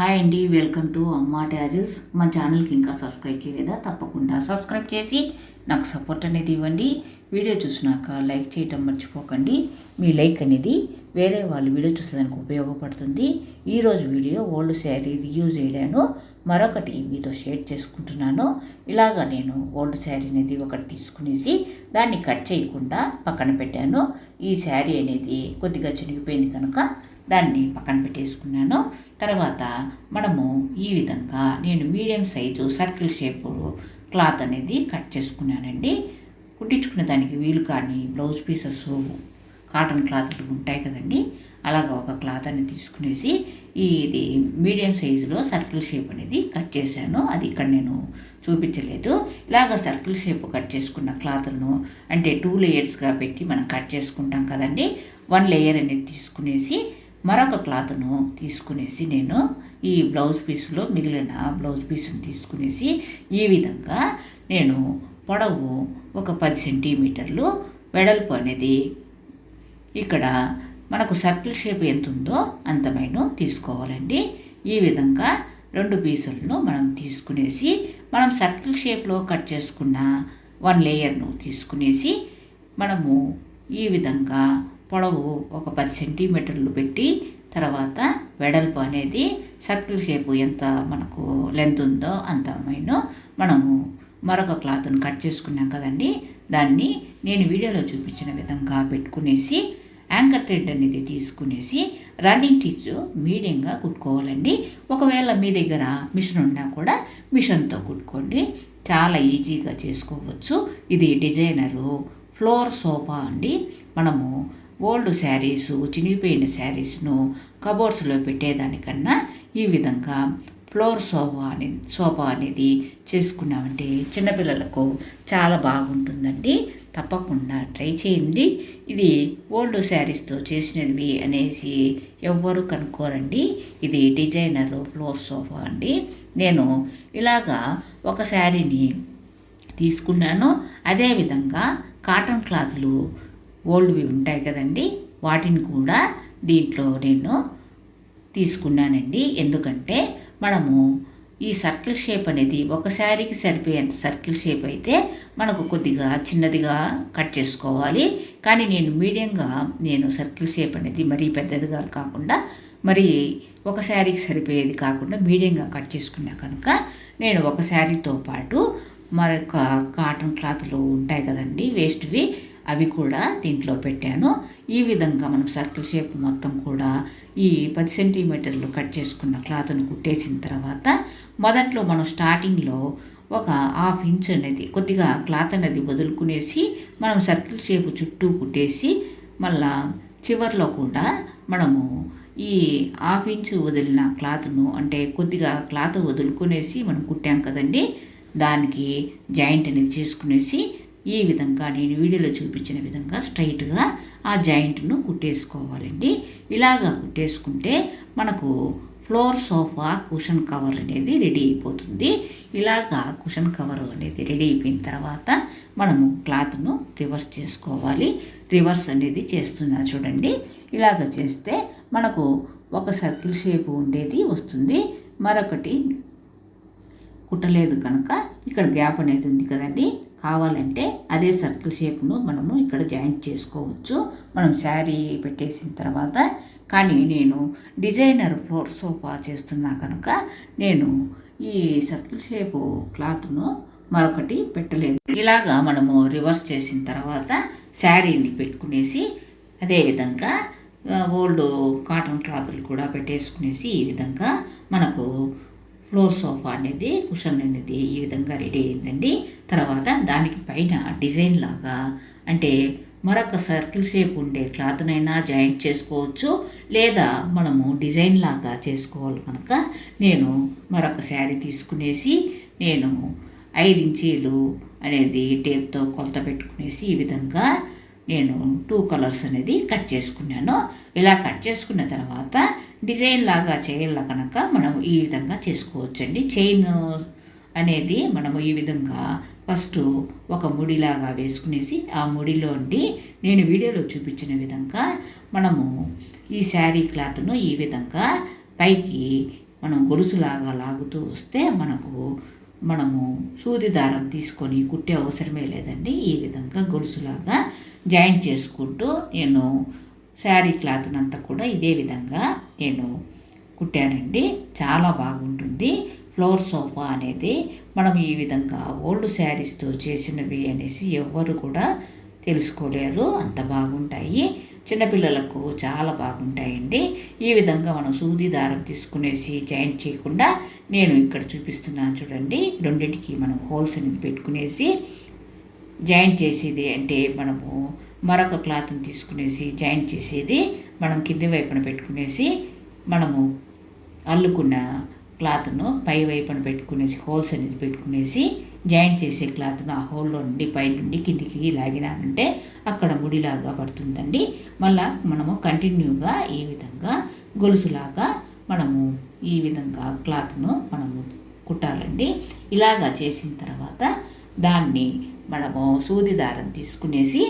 Hi అండి welcome to అమ్మా tassels. మా ఛానల్కి ఇంకా సబ్స్క్రైబ్ చేయలేదా? తప్పకుండా సబ్స్క్రైబ్ చేసి నాకు సపోర్ట్ అనేది ఇవ్వండి. వీడియో చూసినాక లైక్ చేయటం మర్చిపోకండి. మీ లైక్ అనేది వేరే వాళ్ళు వీడియో చూసేదానికి ఉపయోగపడుతుంది. ఈరోజు వీడియో ఓల్డ్ శారీ రియూజ్ చేయడాను. మరొకటి మీతో షేర్ చేసుకుంటున్నాను. ఇలాగా నేను ఓల్డ్ శారీ అనేది ఒకటి తీసుకునేసి దాన్ని కట్ చేయకుండా పక్కన పెట్టాను. ఈ శారీ అనేది కొద్దిగా చినిగిపోయింది కనుక దాన్ని పక్కన పెట్టేసుకున్నాను. తర్వాత మనము ఈ విధంగా నేను medium size circle shape cloth అనేది కట్ చేసుకున్నానండి. కుట్టించుకునే దానికి వీలు కానీ బ్లౌజ్ పీసెస్ కాటన్ క్లాత్లు ఉంటాయి కదండి. అలాగా ఒక క్లాత్ అనేది తీసుకునేసి ఇది మీడియం సైజులో సర్కిల్ షేప్ అనేది కట్ చేశాను. అది ఇక్కడ నేను చూపించలేదు. ఇలాగ సర్కిల్ షేప్ కట్ చేసుకున్న క్లాత్లను అంటే టూ లేయర్స్గా పెట్టి మనం కట్ చేసుకుంటాం కదండి. వన్ లేయర్ అనేది తీసుకునేసి మరొక క్లాత్ను తీసుకునేసి నేను ఈ బ్లౌజ్ పీస్లో మిగిలిన బ్లౌజ్ పీస్ని తీసుకునేసి ఈ విధంగా నేను పొడవు ఒక పది సెంటీమీటర్లు వెడల్పు అనేది ఇక్కడ మనకు సర్కిల్ షేప్ ఎంత ఉందో అంతమైన తీసుకోవాలండి. ఈ విధంగా రెండు పీసులను మనం తీసుకునేసి మనం సర్కిల్ షేప్లో కట్ చేసుకున్న వన్ లేయర్ను తీసుకునేసి మనము ఈ విధంగా పొడవు ఒక పది సెంటీమీటర్లు పెట్టి తర్వాత వెడల్పు అనేది సర్కిల్ షేపు ఎంత మనకు లెంత్ ఉందో అంత మైను మనము మరొక క్లాత్ను కట్ చేసుకున్నాం కదండి. దాన్ని నేను వీడియోలో చూపించిన విధంగా పెట్టుకునేసి యాంకర్ థ్రెడ్ అనేది తీసుకునేసి రన్నింగ్ స్టిచ్ మీడియంగా కుట్టుకోవాలండి. ఒకవేళ మీ దగ్గర మిషన్ ఉన్నా కూడా మిషన్తో కుట్టుకోండి. చాలా ఈజీగా చేసుకోవచ్చు. ఇది డిజైనరు ఫ్లోర్ సోఫా అండి. మనము ఓల్డ్ శారీస్ చినిగిపోయిన శారీస్ను కబోర్డ్స్లో పెట్టేదానికన్నా ఈ విధంగా ఫ్లోర్ సోఫా అనేది సోఫా అనేది చేసుకున్నామంటే చిన్నపిల్లలకు చాలా బాగుంటుందండి. తప్పకుండా ట్రై చేయండి. ఇది ఓల్డ్ శారీస్తో చేసినవి అనేసి ఎవ్వరు కనుక్కోరండి. ఇది డిజైనర్ ఫ్లోర్ సోఫా అండి. నేను ఇలాగా ఒక శారీని తీసుకున్నాను. అదేవిధంగా కాటన్ క్లాత్లు ఓల్డ్వి ఉంటాయి కదండి. వాటిని కూడా దీంట్లో నేను తీసుకున్నానండి. ఎందుకంటే మనము ఈ సర్కిల్ షేప్ అనేది ఒక శారీకి సరిపోయేంత సర్కిల్ షేప్ అయితే మనకు కొద్దిగా చిన్నదిగా కట్ చేసుకోవాలి. కానీ నేను మీడియంగా నేను సర్కిల్ షేప్ అనేది మరీ పెద్దదిగా కాకుండా మరి ఒక శారీకి సరిపోయేది కాకుండా మీడియంగా కట్ చేసుకున్నా కనుక నేను ఒక శారీతో పాటు మరొక కాటన్ క్లాత్లు ఉంటాయి కదండి. వేస్ట్వి అవి కూడా దీంట్లో పెట్టాను. ఈ విధంగా మనం సర్కిల్ షేప్ మొత్తం కూడా ఈ పది సెంటీమీటర్లు కట్ చేసుకున్న క్లాత్ను కుట్టేసిన తర్వాత మొదట్లో మనం స్టార్టింగ్లో ఒక హాఫ్ ఇంచ్ అనేది కొద్దిగా క్లాత్ అనేది వదులుకునేసి మనం సర్కిల్ షేప్ చుట్టూ కుట్టేసి మళ్ళా చివర్లో కూడా మనము ఈ హాఫ్ ఇంచ్ వదిలిన క్లాత్ను అంటే కొద్దిగా క్లాత్ వదులుకునేసి మనం కుట్టాం కదండి దానికి జాయింట్ అనేది చేసుకునేసి ఈ విధంగా నేను వీడియోలో చూపించిన విధంగా స్ట్రైట్గా ఆ జాయింట్ను కుట్టేసుకోవాలండి. ఇలాగా కుట్టేసుకుంటే మనకు ఫ్లోర్ సోఫా కుషన్ కవర్ అనేది రెడీ అయిపోతుంది. ఇలాగా కుషన్ కవర్ అనేది రెడీ అయిపోయిన తర్వాత మనము క్లాత్ను రివర్స్ చేసుకోవాలి. రివర్స్ అనేది చేస్తున్నా చూడండి. ఇలాగ చేస్తే మనకు ఒక సర్కిల్ షేప్ ఉండేది వస్తుంది. మరొకటి కుట్టలేదు కనుక ఇక్కడ గ్యాప్ అనేది ఉంది కదండి. కావాలంటే అదే సర్కిల్ షేప్ను మనము ఇక్కడ జాయింట్ చేసుకోవచ్చు. మనం శారీ పెట్టేసిన తర్వాత కానీ నేను డిజైనర్ ఫ్లోర్ సోఫా చేస్తున్నా కనుక నేను ఈ సర్కిల్ షేపు క్లాత్ను మరొకటి పెట్టలేదు. ఇలాగా మనము రివర్స్ చేసిన తర్వాత శారీని పెట్టుకునేసి అదేవిధంగా ఓల్డ్ కాటన్ క్లాతులు కూడా పెట్టేసుకునేసి ఈ విధంగా మనకు ఫ్లోర్ సోఫా అనేది కుషన్ అనేది ఈ విధంగా రెడీ అయిందండి. తర్వాత దానికి పైన డిజైన్ లాగా అంటే మరొక సర్కిల్ షేప్ ఉండే క్లాత్నైనా జాయింట్ చేసుకోవచ్చు. లేదా మనము డిజైన్ లాగా చేసుకోవాలి కనుక నేను మరొక శారీ తీసుకునేసి నేను ఐదు ఇంచీలు అనేది టేప్తో కొలత పెట్టుకునేసి ఈ విధంగా నేను టూ కలర్స్ అనేది కట్ చేసుకున్నాను. ఇలా కట్ చేసుకున్న తర్వాత డిజైన్ లాగా చేయాల కనుక మనం ఈ విధంగా చేసుకోవచ్చండి. చైన్ అనేది మనము ఈ విధంగా ఫస్ట్ ఒక ముడిలాగా వేసుకునేసి ఆ ముడిలోండి నేను వీడియోలో చూపించిన విధంగా మనము ఈ శారీ క్లాత్ను ఈ విధంగా పైకి మనం గొలుసులాగా లాగుతూ వస్తే మనకు మనము సూది దారం తీసుకొని కుట్టే అవసరమే లేదండి. ఈ విధంగా గొలుసులాగా జాయింట్ చేసుకుంటూ నేను శారీ క్లాత్నంతా కూడా ఇదే విధంగా నేను కుట్టానండి. చాలా బాగుంటుంది. ఫ్లోర్ సోఫా అనేది మనం ఈ విధంగా ఓల్డ్ శారీస్తో చేసినవి అనేసి ఎవ్వరు కూడా తెలుసుకోలేరు. అంత బాగుంటాయి. చిన్నపిల్లలకు చాలా బాగుంటాయండి. ఈ విధంగా మనం సూది దారం తీసుకునేసి జాయింట్ చేయకుండా నేను ఇక్కడ చూపిస్తున్నాను చూడండి. రెండింటికి మనం హోల్స్ అనేది పెట్టుకునేసి జాయింట్ చేసేది అంటే మనము మరొక క్లాత్ని తీసుకునేసి జాయింట్ చేసేది మనం కింది వైపున పెట్టుకునేసి మనము అల్లుకున్న క్లాత్ను పై వైపున పెట్టుకునేసి హోల్స్ అనేది పెట్టుకునేసి జాయింట్ చేసే క్లాత్ను ఆ హోల్లో నుండి పై నుండి కిందికి లాగినామంటే అక్కడ ముడిలాగా పడుతుందండి. మళ్ళా మనము కంటిన్యూగా ఈ విధంగా గొలుసులాగా మనము ఈ విధంగా క్లాత్ను మనము కుట్టాలండి. ఇలాగా చేసిన తర్వాత దాన్ని మనము సూది దారం తీసుకునేసి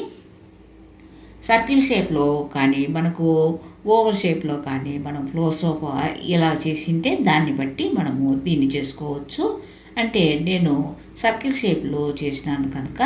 సర్కిల్ షేప్లో కానీ మనకు ఓవర్ షేప్లో కానీ మనం ఫ్లో సోఫా ఇలా చేసింటే దాన్ని బట్టి మనము దీన్ని చేసుకోవచ్చు. అంటే నేను సర్కిల్ షేప్లో చేసినాను కనుక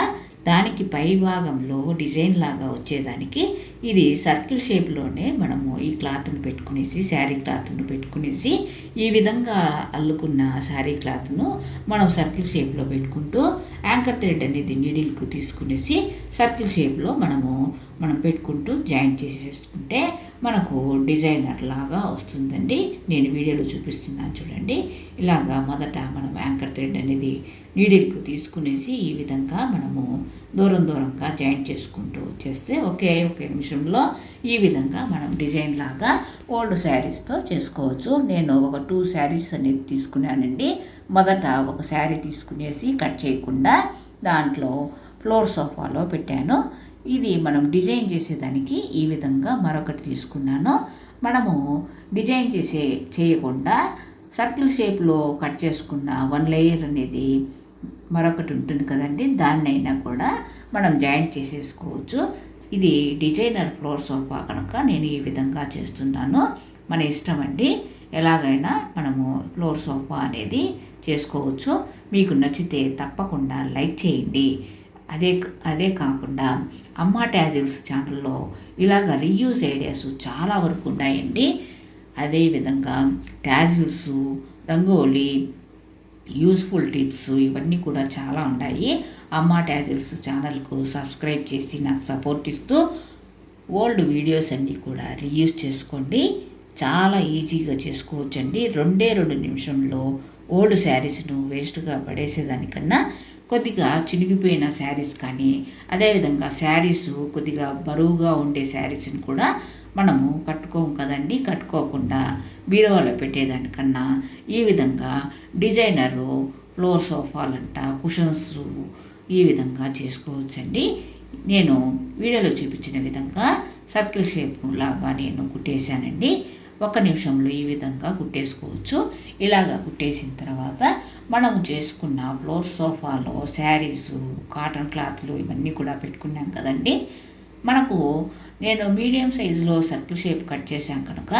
దానికి పై భాగంలో డిజైన్ లాగా వచ్చేదానికి ఇది సర్కిల్ షేప్లోనే మనము ఈ క్లాత్ను పెట్టుకునేసి శారీ క్లాత్ను పెట్టుకునేసి ఈ విధంగా అల్లుకున్న శారీ క్లాత్ను మనం సర్కిల్ షేప్లో పెట్టుకుంటూ యాంకర్ థ్రెడ్ అనేది నీడిల్కు తీసుకునేసి సర్కిల్ షేప్లో మనము మనం పెట్టుకుంటూ జాయింట్ చేసేసుకుంటే మనకు డిజైనర్ లాగా వస్తుందండి. నేను వీడియోలో చూపిస్తున్నాను చూడండి. ఇలాగా మొదట మనం యాంకర్ థ్రెడ్ అనేది నీడిల్కు తీసుకునేసి ఈ విధంగా మనము దూరం దూరంగా జాయింట్ చేసుకుంటూ వచ్చేస్తే ఒకే ఒకే నిమిషంలో ఈ విధంగా మనం డిజైన్ లాగా ఓల్డ్ శారీస్తో చేసుకోవచ్చు. నేను ఒక టూ శారీస్ అనేది తీసుకున్నానండి. మొదట ఒక శారీ తీసుకునేసి కట్ చేయకుండా దాంట్లో ఫ్లోర్ సోఫాలో పెట్టాను. ఇది మనం డిజైన్ చేసేదానికి ఈ విధంగా మరొకటి తీసుకున్నాను. మనము డిజైన్ చేసే చేయకుండా సర్కిల్ షేప్లో కట్ చేసుకున్న వన్ లేయర్ అనేది మరొకటి ఉంటుంది కదండి. దాన్నైనా కూడా మనం జాయింట్ చేసేసుకోవచ్చు. ఇది డిజైనర్ ఫ్లోర్ సోఫా కనుక నేను ఈ విధంగా చేస్తున్నాను. మన ఇష్టం అండి. ఎలాగైనా మనము ఫ్లోర్ సోఫా అనేది చేసుకోవచ్చు. మీకు నచ్చితే తప్పకుండా లైక్ చేయండి. అదే అదే కాకుండా అమ్మ ట్యాజిల్స్ ఛానల్లో ఇలాగ రీయూజ్ ఐడియాస్ చాలా వరకు ఉన్నాయండి. అదేవిధంగా ట్యాజిల్స్ రంగోలీ యూస్ఫుల్ టిప్స్ ఇవన్నీ కూడా చాలా ఉన్నాయి. అమ్మ ట్యాజిల్స్ ఛానల్కు సబ్స్క్రైబ్ చేసి నాకు సపోర్ట్ ఇస్తూ ఓల్డ్ వీడియోస్ అన్నీ కూడా రీయూజ్ చేసుకోండి. చాలా ఈజీగా చేసుకోవచ్చండి. రెండే రెండు నిమిషంలో ఓల్డ్ శారీస్ను వేస్ట్గా పడేసేదానికన్నా కొద్దిగా చినిగిపోయిన శారీస్ కానీ అదేవిధంగా శారీస్ కొద్దిగా బరువుగా ఉండే శారీస్ని కూడా మనము కట్టుకోము కదండి. కట్టుకోకుండా బీరువాలో పెట్టేదానికన్నా ఈ విధంగా డిజైనరు ఫ్లోర్ సోఫాలంట కుషన్స్ ఈ విధంగా చేసుకోవచ్చండి. నేను వీడియోలో చూపించిన విధంగా సర్కిల్ షేప్ లాగా నేను కుట్టేశానండి. ఒక నిమిషంలో ఈ విధంగా కుట్టేసుకోవచ్చు. ఇలాగా కుట్టేసిన తర్వాత మనము చేసుకున్న ఫ్లోర్ సోఫాలో శారీసు కాటన్ క్లాత్లు ఇవన్నీ కూడా పెట్టుకున్నాం కదండి. మనకు నేను మీడియం సైజులో సర్కిల్ షేప్ కట్ చేశాను కనుక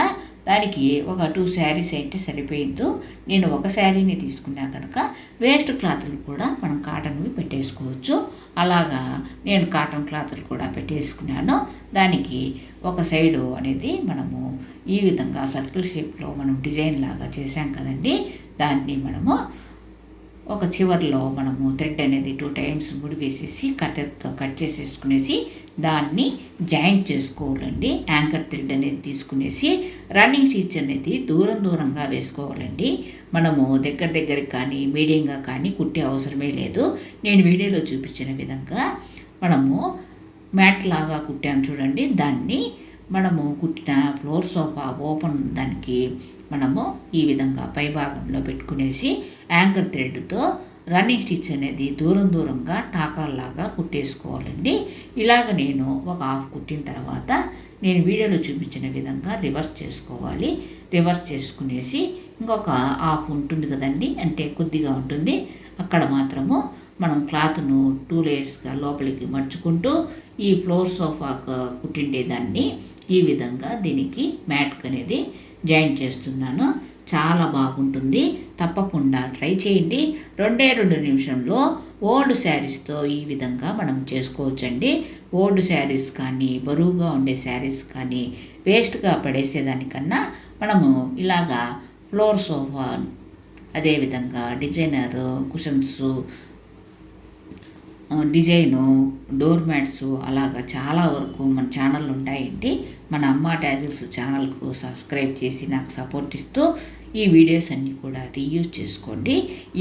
దానికి ఒక టూ శారీస్ అయితే సరిపోయిందో నేను ఒక శారీని తీసుకున్నా కనుక వేస్ట్ క్లాత్లు కూడా మనం కాటన్వి వేసుకోవచ్చు అలాగా నేను కాటన్ క్లాత్లు కూడా పెట్టేసుకున్నాను. దానికి ఒక సైడు అనేది మనము ఈ విధంగా సర్కిల్ షేప్లో మనం డిజైన్ లాగా చేసాం కదండి దాన్ని మనము ఒక చివరిలో మనము థ్రెడ్ అనేది టూ టైమ్స్ ముడివేసేసి కట్టెతో కట్ చేసేసుకునేసి దాన్ని జాయింట్ చేసుకోవాలండి. యాంకర్ థ్రెడ్ అనేది తీసుకునేసి రన్నింగ్ స్టిచ్ అనేది దూరం దూరంగా వేసుకోవాలండి. మనము దగ్గర దగ్గరికి కానీ మీడియంగా కానీ కుట్టే అవసరమే లేదు. నేను వీడియోలో చూపించిన విధంగా మనము మ్యాట్ లాగా కుట్టాము చూడండి. దాన్ని మనము కుట్టిన ఫ్లోర్ సోఫా ఓపెన్ దానికి మనము ఈ విధంగా పై భాగంలో పెట్టుకునేసి యాంకర్ థ్రెడ్తో రన్నింగ్ స్టిచ్ అనేది దూరం దూరంగా టాకాల్లాగా కుట్టేసుకోవాలండి. ఇలాగ నేను ఒక హాఫ్ కుట్టిన తర్వాత నేను వీడియోలో చూపించిన విధంగా రివర్స్ చేసుకోవాలి. రివర్స్ చేసుకునేసి ఇంకొక హాఫ్ ఉంటుంది కదండి అంటే కొద్దిగా ఉంటుంది. అక్కడ మాత్రము మనం క్లాత్ను టూ లేయర్స్గా లోపలికి మర్చుకుంటూ ఈ ఫ్లోర్ సోఫా కుట్టిండేదాన్ని. ఈ విధంగా దీనికి మ్యాట్ అనేది జాయిన్ చేస్తున్నాను. చాలా బాగుంటుంది. తప్పకుండా ట్రై చేయండి. రెండే రెండు నిమిషంలో ఓల్డ్ శారీస్తో ఈ విధంగా మనం చేసుకోవచ్చండి. ఓల్డ్ శారీస్ కానీ బరువుగా ఉండే శారీస్ కానీ వేస్ట్గా పడేసేదానికన్నా మనము ఇలాగా ఫ్లోర్ సోఫా అదేవిధంగా designer cushions design door mats అలాగా చాలా వరకు మన ఛానల్ ఉంటాయండి. మన అమ్మ ట్యాజిల్స్ ఛానల్కు సబ్స్క్రైబ్ చేసి నాకు సపోర్ట్ ఇస్తూ ఈ వీడియోస్ అన్నీ కూడా రీయూజ్ చేసుకోండి.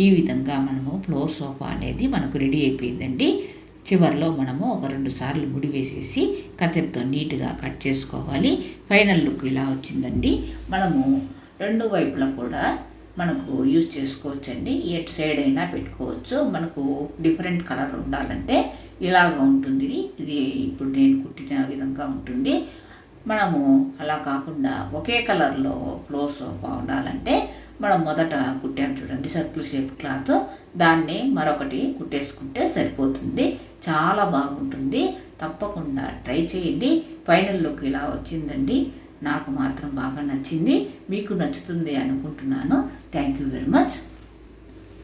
ఈ విధంగా మనము ఫ్లోర్ సోఫా అనేది మనకు రెడీ అయిపోయిందండి. చివరిలో మనము ఒక రెండు సార్లు ముడి వేసేసి కత్తెరతో నీట్గా కట్ చేసుకోవాలి. ఫైనల్ లుక్ ఇలా వచ్చిందండి. మనము రెండు వైపులా కూడా మనకు యూజ్ చేసుకోవచ్చండి. ఎట్ సైడ్ అయినా పెట్టుకోవచ్చు. మనకు డిఫరెంట్ కలర్ ఉండాలంటే ఇలాగ ఉంటుంది. ఇది ఇప్పుడు నేను కుట్టిన విధంగా ఉంటుంది. మనము అలా కాకుండా ఒకే కలర్లో ఫ్లోర్స్ ఉండాలంటే మనం మొదట కుట్టాం చూడండి సర్కిల్ షేప్ క్లాత్. దాన్ని మరొకటి కుట్టేసుకుంటే సరిపోతుంది. చాలా బాగుంటుంది. తప్పకుండా ట్రై చేయండి. ఫైనల్ లుక్ ఇలా వచ్చిందండి. నాకు మాత్రం బాగా నచ్చింది. మీకు నచ్చుతుంది అనుకుంటున్నాను. Thank you very much.